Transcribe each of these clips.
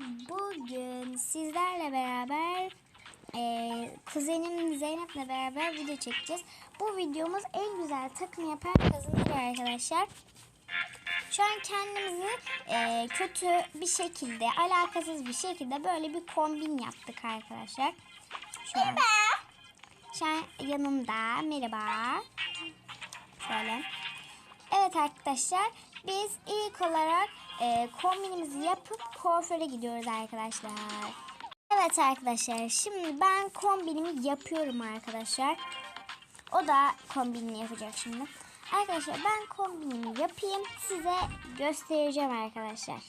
Bugün sizlerle beraber e, kuzenim Zeynep'le beraber video çekeceğiz. Bu videomuz en güzel takım yapan kazanır arkadaşlar. Şu an kendimizi e, kötü bir şekilde, alakasız bir şekilde böyle bir kombin yaptık arkadaşlar. Şu an, şu an yanımda merhaba. Evet arkadaşlar biz ilk olarak e, kombinimizi yapıp kuaföre gidiyoruz arkadaşlar. Evet arkadaşlar şimdi ben kombinimi yapıyorum arkadaşlar. O da kombinini yapacak şimdi. Arkadaşlar ben kombinimi yapayım size göstereceğim arkadaşlar.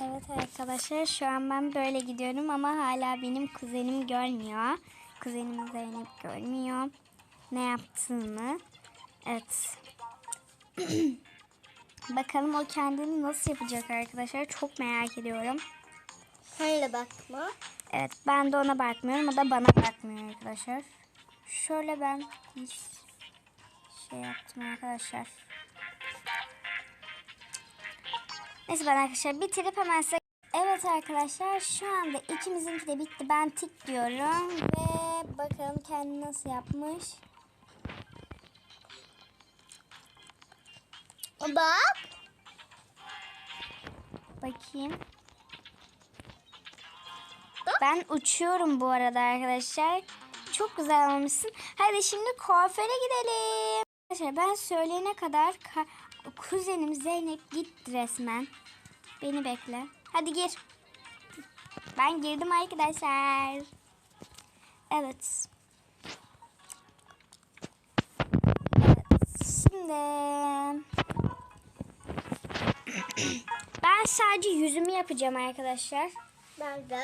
Evet arkadaşlar şu an ben böyle gidiyorum ama hala benim kuzenim görmüyor. Kuzenim Zeynep görmüyor ne yaptığımı. Evet. Bakalım o kendini nasıl yapacak arkadaşlar. Çok merak ediyorum. Öyle bakma. Evet ben de ona bakmıyorum. O da bana bakmıyor arkadaşlar. Şöyle ben hiç şey yaptım arkadaşlar. Neyse ben arkadaşlar bitirip hemen size... Evet arkadaşlar şu anda ikimizinki de bitti. Ben tik diyorum ve bakalım kendi nasıl yapmış. Bak. Bakayım. Ben uçuyorum bu arada arkadaşlar. Çok güzel olmuşsun. Hadi şimdi kuaföre gidelim. Arkadaşlar ben söyleyene kadar ka- kuzenim Zeynep gitti resmen. Beni bekle. Hadi gir. Ben girdim arkadaşlar. Evet. Ben sadece yüzümü yapacağım arkadaşlar. Nerede?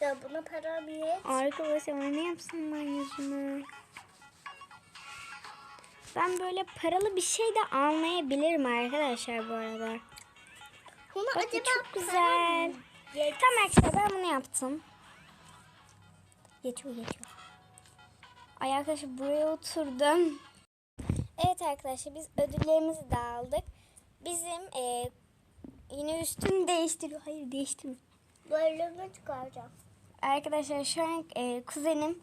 Ya buna para bir et. Arkadaşlar ne yapsam ben yüzümü? Ben böyle paralı bir şey de almayabilirim arkadaşlar bu arada. Bunu Bakın acaba çok güzel. Tamam arkadaşlar ben bunu yaptım. Geçiyor geçiyor. Ay arkadaşlar buraya oturdum. Evet arkadaşlar biz ödüllerimizi de aldık. Bizim e, yine üstünü değiştiriyor. Hayır değiştirmiyor. Böyle mi çıkaracağım? Arkadaşlar şu an e, kuzenim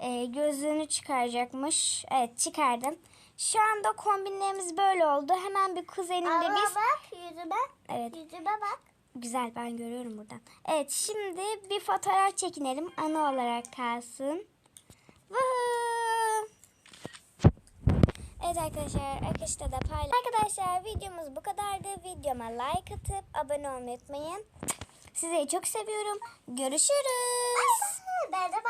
e, gözlüğünü çıkaracakmış. Evet çıkardım. Şu anda kombinlerimiz böyle oldu. Hemen bir kuzenimle Ama biz... bak yüzüme. Evet Yüzüme bak. güzel ben görüyorum buradan. Evet şimdi bir fotoğraf çekinelim. Anı olarak kalsın. Vuhuu. Evet arkadaşlar arkadaşlar da paylaş. Arkadaşlar videomuz bu kadardı. Videoma like atıp abone olmayı unutmayın. Sizi çok seviyorum. Görüşürüz. De bak.